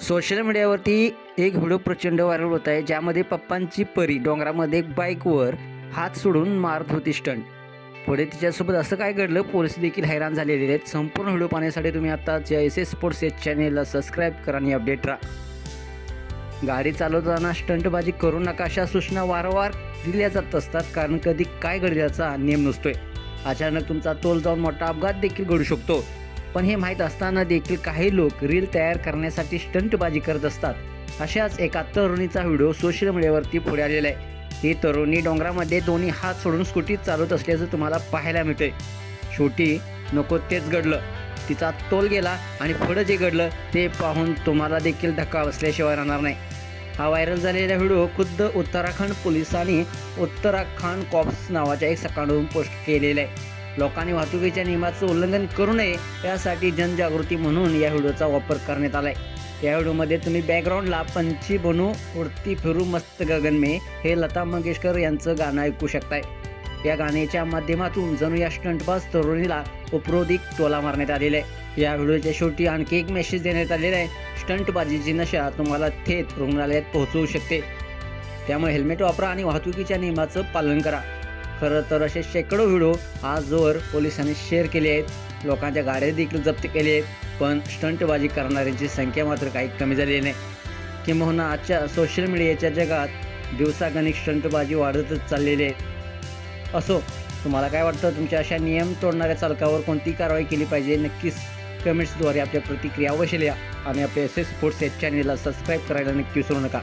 Social मीडियावरती एक video प्रचंड व्हायरल होत आहे ज्यामध्ये पप्पांची परी डोंगरामध्ये एक बाईकवर हात सोडून मारत होती स्टंट पुढे तिच्यासोबत असं काय घडलं पोलीस देखील हैराण झालेले आहेत. संपूर्ण व्हिडिओ पाहण्यासाठी तुम्ही आता एस एस स्पोर्ट्स या चॅनेलला सबस्क्राईब करा आणि अपडेट राहा. गाडी चालवताना स्टंटबाजी करू नका अशा सूचना वारंवार दिल्या जात असतात कारण कधी काय घडल्याचा नियम नेम नसतोय. अचानक तुमचा तोल जाऊन मोठा अपघात देखील घडू शकतो. पण हे माहीत असताना देखील काही लोक रील तयार करण्यासाठी स्टंटबाजी करत असतात. अशाच एका तरुणीचा व्हिडिओ सोशल मीडियावरती पुढे आलेला आहे. ही तरुणी डोंगरामध्ये दोन्ही हात सोडून स्कूटी चालवत असल्याचं तुम्हाला पाहायला मिळते शेवटी नको तेच घडलं. तिचा तोल गेला आणि पुढं जे घडलं ते पाहून तुम्हाला देखील धक्का बसल्याशिवाय राहणार नाही. हा व्हायरल झालेला व्हिडिओ खुद्द उत्तराखंड पोलिसांनी उत्तराखंड कॉप्स नावाच्या एक सकाळून पोस्ट केलेला आहे. लोकांनी वाहतुकीच्या नियमाचं उल्लंघन करू नये यासाठी जनजागृती म्हणून या व्हिडिओचा वापर करण्यात आलाय. या व्हिडिओमध्ये तुम्ही बॅकग्राऊंडला पंछी बनू उडती फिरू मस्त गगन मे हे लता मंगेशकर यांचं गाणं ऐकू शकताय. या गाण्याच्या माध्यमातून जणू या स्टंटबाज तरुणीला उपरोधिक टोला मारण्यात आलेला आहे या व्हिडिओच्या शेवटी आणखी एक मेसेज देण्यात आलेला आहे स्टंटबाजीची नशा तुम्हाला थेट रुग्णालयात पोहोचवू शकते. त्यामुळे हेल्मेट वापरा आणि वाहतुकीच्या नियमाचं पालन करा. खरं तर असे शेकडो व्हिडिओ आजवर पोलिसांनी शेअर केले आहेत. लोकांच्या गाड्या देखील जप्त केले आहेत. पण स्टंटबाजी करणाऱ्यांची संख्या मात्र काही कमी झालेली नाही. किंबहुना आजच्या सोशल मीडियाच्या जगात दिवसागणिक स्टंटबाजी वाढतच चाललेली आहे. असो तुम्हाला काय वाटतं? तुमच्या अशा नियम तोडणाऱ्या चालकावर कोणती कारवाई केली पाहिजे? नक्कीच कमेंट्सद्वारे आपल्या प्रतिक्रिया अवश्य लिहा. आणि आपल्या एस एस स्पोर्ट्स या चॅनेलला सबस्क्राईब करायला नक्की विसरू नका.